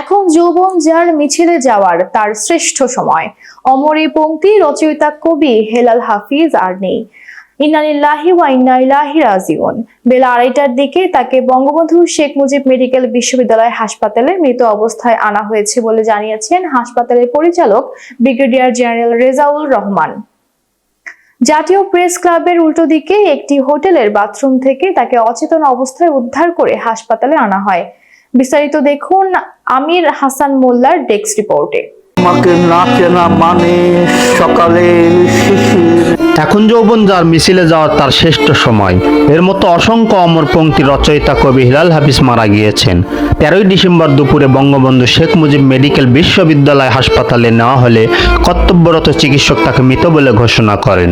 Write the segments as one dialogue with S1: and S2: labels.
S1: এখন যৌবন যার মিছিলে যাওয়ার তার শ্রেষ্ঠ সময়। অমর এই পংক্তি রচয়িতা কবি হেলাল হাফিজ আর নেই। ইন্নালিল্লাহি ওয়া ইন্না রাজিউন। বেলা আড়াইটার দিকে তাকে বঙ্গবন্ধু শেখ মুজিব মেডিকেল বিশ্ববিদ্যালয় হাসপাতালে মৃত অবস্থায় আনা হয়েছে বলে জানিয়েছেন হাসপাতালের পরিচালক ব্রিগেডিয়ার জেনারেল রেজাউল রহমান। জাতীয় প্রেস ক্লাবের উল্টো দিকে একটি হোটেলের বাথরুম থেকে তাকে অচেতন অবস্থায় উদ্ধার করে হাসপাতালে আনা হয়। বিস্তারিত দেখুন আমির হাসান মোল্লার ডেস্ক রিপোর্টে।
S2: আমাকে না চেনা মানে সকালে
S3: এখন যৌবন যার মিছিলে যাওয়ার তার শ্রেষ্ঠ সময়। এর মতো অসংখ্য অমর পঙ্ক্তি রচয়িতা কবি হিলাল হাফিজ মারা গিয়েছেন। তেরোই ডিসেম্বর দুপুরে বঙ্গবন্ধু শেখ মুজিব মেডিকেল বিশ্ববিদ্যালয় হাসপাতালে নেওয়া হলে কর্তব্যরত চিকিৎসক তাকে মৃত বলে ঘোষণা করেন।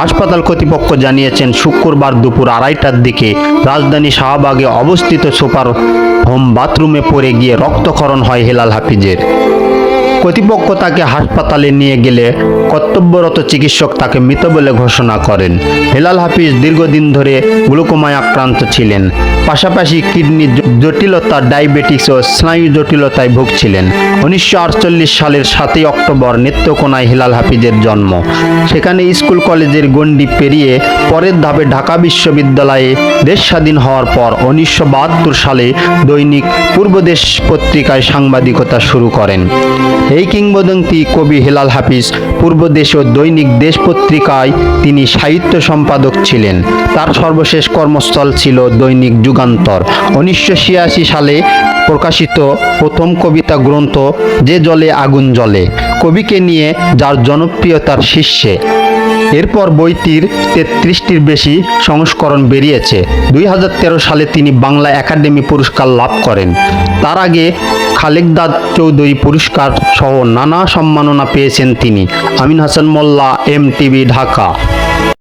S3: হাসপাতাল কর্তৃপক্ষ জানিয়েছেন শুক্রবার দুপুর আড়াইটার দিকে রাজধানী শাহবাগে অবস্থিত সুপার হোম বাথরুমে পড়ে গিয়ে রক্তক্ষরণ হয় হেলাল হাফিজের। কর্তৃপক্ষ তাকে হাসপাতালে নিয়ে গেলে কর্তব্যরত চিকিৎসক তাকে মৃত বলে ঘোষণা করেন। হেলাল হাফিজ দীর্ঘদিন ধরে গ্লুকোমায় আক্রান্ত ছিলেন। পাশাপাশি কিডনি জটিলতা, ডায়াবেটিস ও স্নায়ু জটিলতায় ভুগছিলেন। উনিশশো আটচল্লিশ সালের সাতই অক্টোবর নেত্রকোনায় হেলাল হাফিজের জন্ম। সেখানে স্কুল কলেজের গণ্ডি পেরিয়ে পরের ধাপে ঢাকা বিশ্ববিদ্যালয়ে দেশ স্বাধীন হওয়ার পর উনিশশো বাহাত্তর সালে দৈনিক পূর্বদেশ পত্রিকায় সাংবাদিকতা শুরু করেন। এই কিংবদন্তি কবি হেলাল হাফিজ পূর্বদেশ ও দৈনিক দেশ পত্রিকায় তিনি সাহিত্য সম্পাদক ছিলেন। তার সর্বশেষ কর্মস্থল ছিল দৈনিক যুগান্তর। উনিশশো ছিয়াশি সালে প্রকাশিত প্রথম কবিতা গ্রন্থ, যে জলে আগুন জলে কবিকে নিয়ে যার জনপ্রিয়তার শীর্ষে এরপর বইটির তেত্রিশটির বেশি সংস্করণ বেরিয়েছে। দুই হাজার তেরো সালে তিনি বাংলা একাডেমি পুরস্কার লাভ করেন। তার আগে খালেকদাদ চৌধুরী পুরস্কার সহ নানা সম্মাননা পেয়েছেন তিনি। Amin Hasan Molla M TV Dhaka.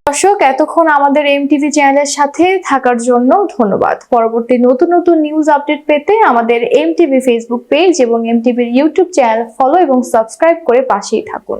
S1: দর্শক, এতক্ষণ আমাদের এমটিভি চ্যানেলের সাথে থাকার জন্য ধন্যবাদ। পরবর্তী নতুন নতুন নিউজ আপডেট পেতে আমাদের এমটিভি ফেসবুক পেজ এবং এমটিভির ইউটিউব চ্যানেল ফলো এবং সাবস্ক্রাইব করে পাশেই থাকুন।